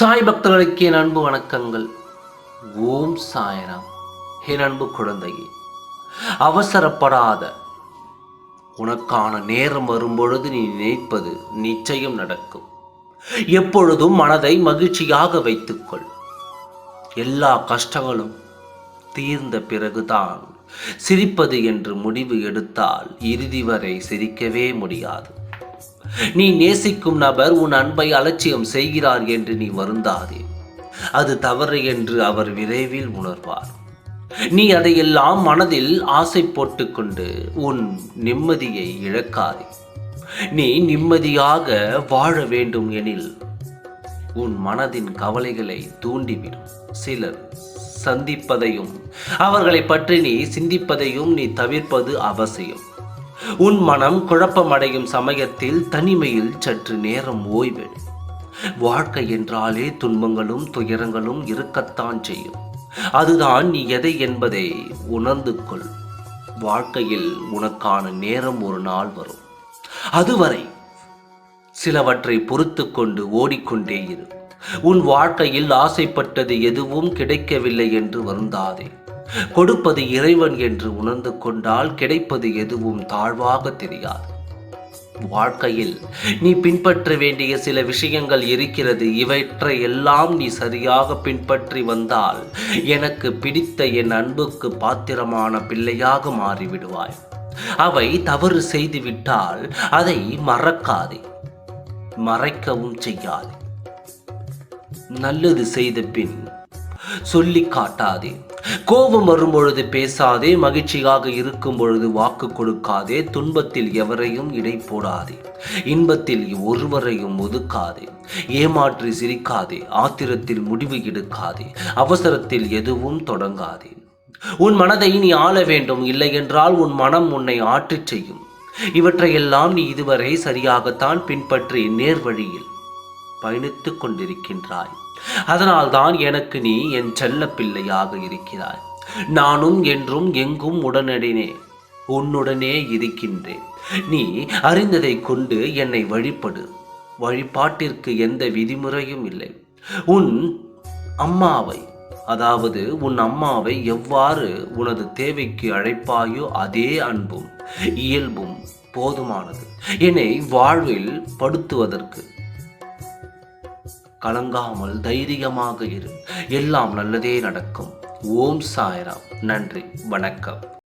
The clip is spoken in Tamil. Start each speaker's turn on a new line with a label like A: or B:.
A: சாய் பக்தர்களுக்கு என் அன்பு வணக்கங்கள். ஓம் சாயராம். என் அன்பு குழந்தையே அவசரப்படாத. உனக்கான நேரம் வரும்பொழுது நீ நினைப்பது நிச்சயம் நடக்கும். எப்பொழுதும் மனதை மகிழ்ச்சியாக வைத்துக்கொள். எல்லா கஷ்டங்களும் தீர்ந்த பிறகுதான் சிரிப்பது என்று முடிவு எடுத்தால் இறுதி வரை சிரிக்கவே முடியாது. நீ நேசிக்கும் நபர் உன் அன்பை அலட்சியம் செய்கிறார் என்று நீ வருந்தாதே. அது தவறு என்று அவர் விரைவில் உணர்வார். நீ அதையெல்லாம் மனதில் ஆசை போட்டுக்கொண்டு உன் நிம்மதியை இழக்காதே. நீ நிம்மதியாக வாழ வேண்டும் எனில் உன் மனதின் கவலைகளை தூண்டிவிடும். சிலர் சந்திப்பதையும் அவர்களை பற்றி நீ சிந்திப்பதையும் நீ தவிர்ப்பது அவசியம். உன் மனம் குழப்பமடையும் சமயத்தில் தனிமையில் சற்று நேரம் ஓய்வெடு வாழ்க்கை என்றாலே துன்பங்களும் துயரங்களும் இருக்கத்தான் செய்யும். அதுதான் நீ எதை என்பதை உணர்ந்து கொள். வாழ்க்கையில் உனக்கான நேரம் ஒரு நாள் வரும். அதுவரை சிலவற்றை பொறுத்து கொண்டு ஓடிக்கொண்டே இரு. உன் வாழ்க்கையில் ஆசைப்பட்டது எதுவும் கிடைக்கவில்லை என்று வருந்தாதே. கொடுப்பது இறைவன் என்று உணர்ந்து கொண்டால் கிடைப்பது எதுவும் தாழ்வாக தெரியாது. வாழ்க்கையில் நீ பின்பற்ற வேண்டிய சில விஷயங்கள் இருக்கிறது. இவற்றை எல்லாம் நீ சரியாக பின்பற்றி வந்தால் எனக்கு பிடித்த என் அன்புக்கு பாத்திரமான பிள்ளையாக மாறிவிடுவாய். அவை தவறு செய்துவிட்டால் அதை மறக்காதே. மறைக்கவும் செய்யாதே. நல்லது செய்த பின் சொல்லி காட்டாதே. கோபம் வரும்பொழுது பேசாதே மகிழ்ச்சியாக இருக்கும் பொழுது வாக்கு கொடுக்காதே துன்பத்தில் எவரையும் இடை போடாதே இன்பத்தில் ஒருவரையும் ஒதுக்காதே ஏமாற்றி சிரிக்காதே ஆத்திரத்தில் முடிவு எடுக்காதே அவசரத்தில் எதுவும் தொடங்காதே. உன் மனதை நீ ஆள வேண்டும் இல்லை என்றால் உன் மனம் உன்னை ஆற்றிச் செய்யும். இவற்றையெல்லாம் நீ இதுவரை சரியாகத்தான் பின்பற்றி நேர்வழியில் பயணித்துக் கொண்டிருக்கின்றாய். அதனால்தான் எனக்கு நீ என் செல்ல பிள்ளையாக இருக்கிறாய். நானும் என்றும் எங்கும் உடனடினே உன்னுடனே இருக்கின்றேன். நீ அறிந்ததை கொண்டு என்னை வழிபடு. வழிபாட்டிற்கு எந்த விதிமுறையும் இல்லை. உன் அம்மாவை அதாவது உன் அம்மாவை எவ்வாறு உனது தேவைக்கு அழைப்பாயோ அதே அன்பும் இயல்பும் போதுமானது. என்னை வாழ்வில் படுத்துவதற்கு கலங்காமல் தைரியமாக இரு. எல்லாம் நல்லதே நடக்கும். ஓம் சாய்ராம். நன்றி. வணக்கம்.